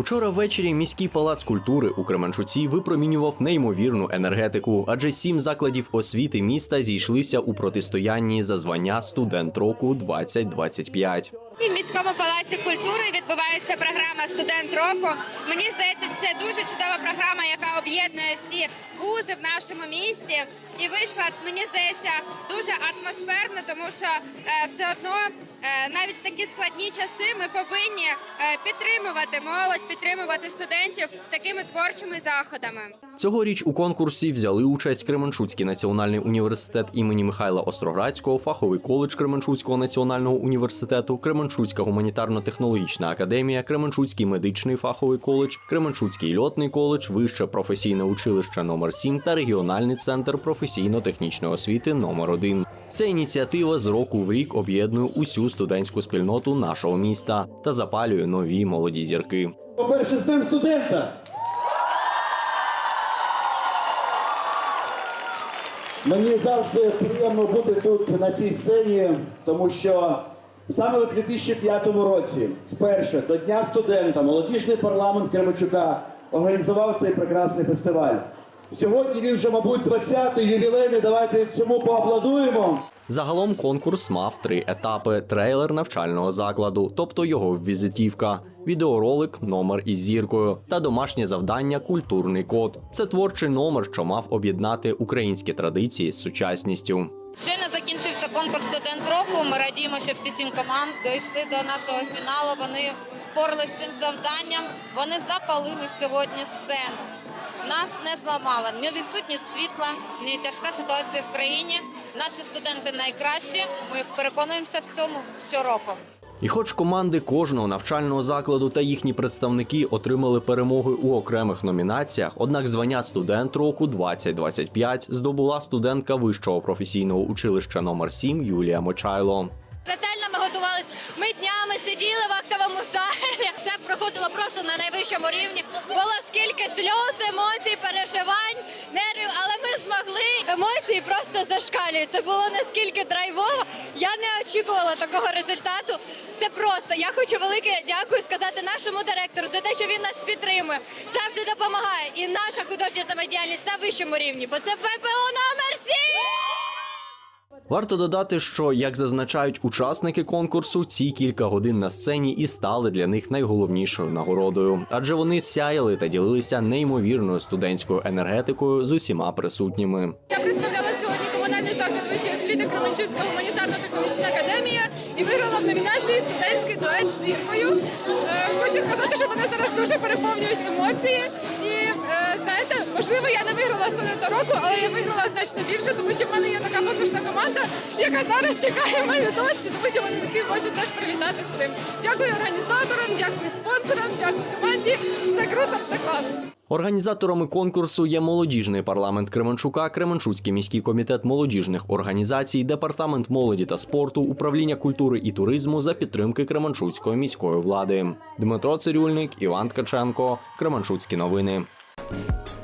Учора ввечері міський палац культури у Кременчуці випромінював неймовірну енергетику, адже сім закладів освіти міста зійшлися у протистоянні за звання студент року 2025. І в міському палаці культури відбувається програма Студент року. Мені здається, це дуже чудова програма, яка об'єднує всі вузи в нашому місті. І вийшла, мені здається, дуже атмосферно, тому що е, все одно е, навіть в такі складні часи ми повинні е, підтримувати молодь, підтримувати студентів такими творчими заходами. Цьогоріч у конкурсі взяли участь Кременчуцький національний університет імені Михайла Остроградського, фаховий коледж Кременчуцького національного університету, Кременчуцька гуманітарно-технологічна академія, Кременчуцький медичний фаховий коледж, Кременчуцький льотний коледж, вище професійне училище номер 7 та регіональний центр професійно-технічної освіти номер 1 Ця ініціатива з року в рік об'єднує усю студентську спільноту нашого міста та запалює нові молоді зірки. По-перше, з Днем студента. Мені завжди приємно бути тут на цій сцені, тому що саме у 2005 році, вперше до Дня студента, молодіжний парламент Кременчука організував цей прекрасний фестиваль. Сьогодні він вже, мабуть, 20-й ювілейний. Давайте цьому поаплодуємо. Загалом конкурс мав три етапи: трейлер навчального закладу, тобто його візитівка, відеоролик, номер із зіркою та домашнє завдання Культурний код. Це творчий номер, що мав об'єднати українські традиції з сучасністю. Щойно закінчився конкурс студент року. Ми радіємо, що всі сім команд дійшли до нашого фіналу. Вони впоралися з цим завданням. Вони запалили сьогодні сцену. Нас не зламало ні відсутність світла, ні тяжка ситуація в країні. Наші студенти найкращі. Ми переконуємося в цьому щороку. І хоч команди кожного навчального закладу та їхні представники отримали перемоги у окремих номінаціях, однак звання студент року 2025 здобула студентка вищого професійного училища номер 7 Юлія Мочайло. Ретельно ми готувалися. Ми днями сиділи в актовому залі. Все проходило просто на найвищому рівні. Було скільки сльоз, емоцій, переживань, нервів, але ми змогли. Емоції просто зашкалюють. Це було наскільки драйвово. Я не очікувала такого результату. Це просто. Я хочу велике дякую сказати нашому директору за те, що він нас підтримує, завжди допомагає. І наша художня самодіяльність на вищому рівні, бо це ВПО номер 7! Варто додати, що як зазначають учасники конкурсу, ці кілька годин на сцені і стали для них найголовнішою нагородою, адже вони сяяли та ділилися неймовірною студентською енергетикою з усіма присутніми. Я представляла сьогодні комунальний заклад вищої освіти Кременчуцька гуманітарно-технологічна академія і виграла в номінації студентський дует з зіркою. Е, Хочу сказати, що мене зараз дуже переповнюють емоції. І е, знаєте, можливо, я не виграла студента року, але я виграла значно більше, тому що в мене є така потужна команда, яка зараз чекає мене досі, тому що вони всі хочуть теж привітати з цим. Дякую організаторам, дякую спонсорам, дякую команді. Все круто, все класно. Організаторами конкурсу є молодіжний парламент Кременчука, Кременчуцький міський комітет молодіжних організацій, департамент молоді та спорту, управління культури і туризму за підтримки Кременчуцької міської влади. Дмитро Цирюльник, Іван Ткаченко, Кременчуцькі новини. Thank you.